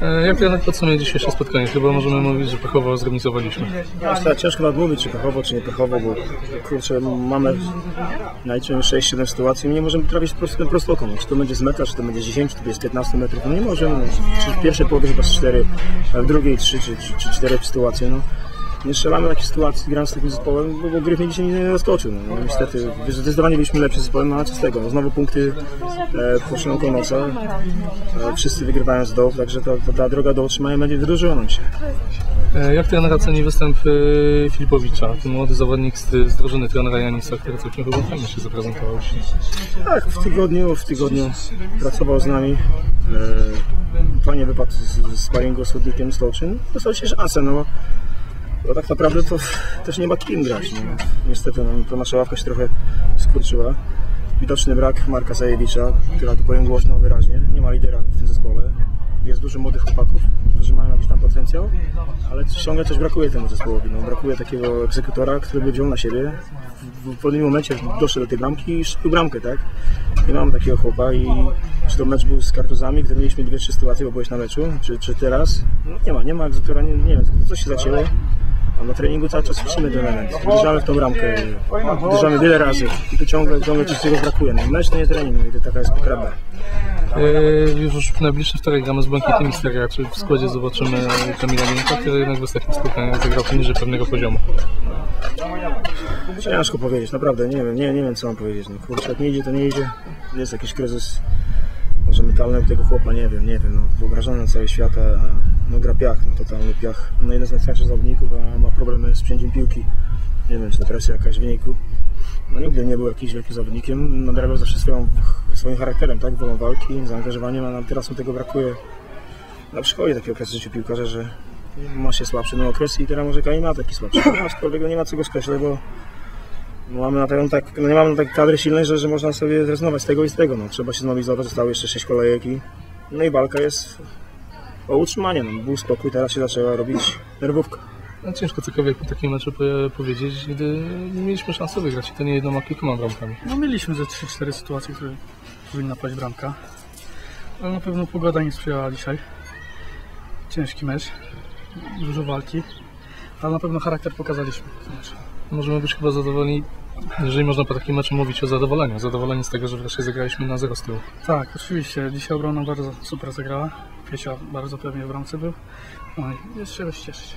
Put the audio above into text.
E, Jak trener podsumuje dzisiejsze spotkanie? Chyba możemy mówić, że pechowo zremisowaliśmy. Aż ciężko nadmówić, czy pechowo, czy nie pechowo, bo kurczę, mamy naliczymy 6-7 sytuacji i nie możemy trafić prosto, ten prostokąt. No, Czy to będzie z metra, czy to będzie 10, czy to jest 15 metrów, no nie możemy. Czy w pierwszej połowie chyba z 4, a w drugiej 3 czy, czy, czy 4 sytuacje. No. Nie strzelamy takich sytuacji, grając z takim zespołem, bo, bo Gryf mnie dzisiaj nie zaskoczył. No. No, niestety, zdecydowanie byliśmy lepszy zespołem, no a co z tego? No, znowu punkty e, po szeroką nocę. E, wszyscy wygrywają z dołów, także ta, ta, ta droga do utrzymania będzie wydłużyła nam się. E, Jak trener oceni występ e, Filipowicza? Ten młody zawodnik z, z drużyny trenera Janisa, który całkiem chyba fajnie się zaprezentował dzisiaj. Tak, w tygodniu, w tygodniu pracował z nami. E, fajnie wypadł z, z sparingu z Chodnikiem Stołczyn. Dostał się szansę, no bo tak naprawdę to też nie ma kim grać. No. Niestety no, to nasza ławka się trochę skurczyła. Widoczny brak Marka Zajewicza, która tu powiem głośno, wyraźnie. Nie ma lidera w tym zespole. Jest dużo młodych chłopaków, którzy mają jakiś tam potencjał, ale ciągle coś brakuje temu zespołowi. No, brakuje takiego egzekutora, który by wziął na siebie. W, pewnym momencie doszedł do tej bramki i szybko bramkę, tak? Nie mamy takiego chłopa i czy to mecz był z kartuzami, gdy mieliśmy dwie, trzy sytuacje, bo byłeś na meczu, czy, czy teraz? No, nie ma, nie ma egzekutora, nie, nie wiem, coś się zacięło. A na treningu cały czas słyszymy ten element. Uderzamy w tą ramkę, uderzamy wiele razy i tu ciągle, ciągle coś czegoś brakuje. No, mecz to nie trening, no i to taka jest prawda. E, Już w najbliższy wtorek gramy z Błękitnym Misteria. Czy w składzie zobaczymy Kamila Mięka, który jednak w ostatnim spotkaniu zagrał poniżej pewnego poziomu? Ciężko powiedzieć, naprawdę, nie wiem, nie, nie wiem co mam powiedzieć. No, kurczę, jak nie idzie, to nie idzie. Jest jakiś kryzys, może mentalny tego chłopa, nie wiem, nie wiem, no, wyobrażony na cały świat, a no, gra piach, no, totalny piach. No, jeden z najstarszych zawodników, a ma problemy z przyjęciem piłki. Nie wiem, czy to presja jakaś w. No, nigdy nie był jakimś wielkim zawodnikiem, nadrabiał zawsze swoją, swoim charakterem, tak, wolą walki, zaangażowaniem, a nam teraz mu tego brakuje. No, przychodzi taki okres w życiu piłkarza, że ma się słabszy ten okres i teraz może Kamil ma taki słabszy. No, aczkolwiek no, nie ma co go skreślać, bo no mamy na pewno tak, no nie mamy tak kadry silnej, że, że można sobie zrezygnować z tego i z tego. No, trzeba się zmobilizować, zostało jeszcze 6 kolejek i, no i walka jest o utrzymanie. No, był spokój, teraz się zaczęła robić nerwówka. No, ciężko cokolwiek po takim meczu powiedzieć, gdy nie mieliśmy szansy wygrać i to nie jedną, a kilkoma bramkami. No mieliśmy ze 3-4 sytuacje, które powinna paść bramka. Ale na pewno pogoda nie sprzyjała dzisiaj. Ciężki mecz, dużo walki, ale na pewno charakter pokazaliśmy. Możemy być chyba zadowoleni, jeżeli można po takim meczu mówić o zadowoleniu. Zadowoleni z tego, że wreszcie zagraliśmy na zero z tyłu. Tak, oczywiście. Dzisiaj obrona bardzo super zagrała. Piesia bardzo pewnie w bramce był. No i jest się cieszyć.